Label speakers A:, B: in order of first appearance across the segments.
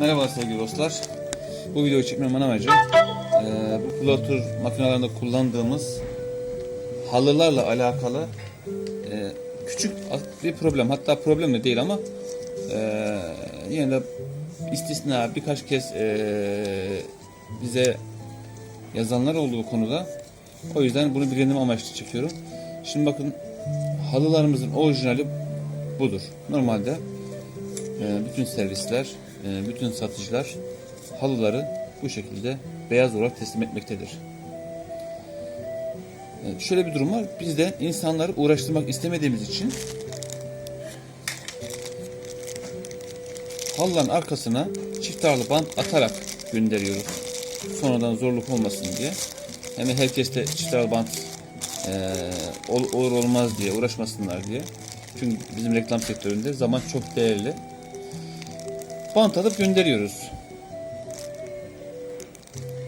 A: Merhaba sevgili dostlar. Bu videoyu çekmemin amacı e, bu floater makinelerinde kullandığımız halılarla alakalı e, küçük bir problem. Hatta problem de değil ama e, yine de istisna birkaç kez e, bize yazanlar oldu bu konuda. O yüzden bunu bilgilendirme amaçlı çekiyorum. Şimdi bakın halılarımızın orijinali budur. Normalde e, bütün servisler, bütün satıcılar halıları bu şekilde beyaz olarak teslim etmektedir. E, Şöyle bir durum var. Biz de insanları uğraştırmak istemediğimiz için halıların arkasına çift tarlı bant atarak gönderiyoruz. Sonradan zorluk olmasın diye. Hem herkes de çift tarlı bant e, ol- olur olmaz diye uğraşmasınlar diye. Çünkü bizim reklam sektöründe zaman çok değerli. Bant alıp gönderiyoruz.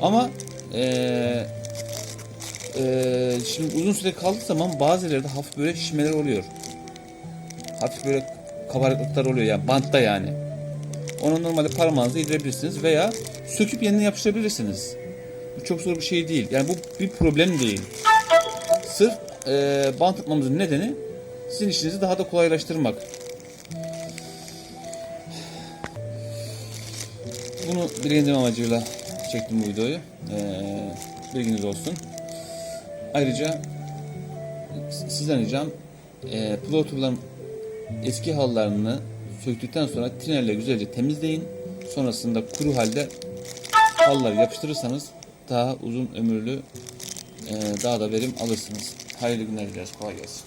A: Ama eee eee, şimdi uzun süre kaldığı zaman bazıları hafif böyle şişmeler oluyor. Hafif böyle kabarıklıklar oluyor yani bantta yani. Onu normalde parmağınızla indirebilirsiniz veya söküp yeniden yapıştırabilirsiniz. Bu çok zor bir şey değil. Yani bu bir problem değil. Sırf eee bant atmamızın nedeni sizin işinizi daha da kolaylaştırmak. Bunu bilgilendirme amacıyla çektim bu videoyu. Ee, bilginiz olsun. Ayrıca sizden ricam e, ploturların eski halılarını söktükten sonra tinerle güzelce temizleyin. Sonrasında kuru halde halıları yapıştırırsanız daha uzun ömürlü e, daha da verim alırsınız. Hayırlı günler dileriz. Kolay gelsin.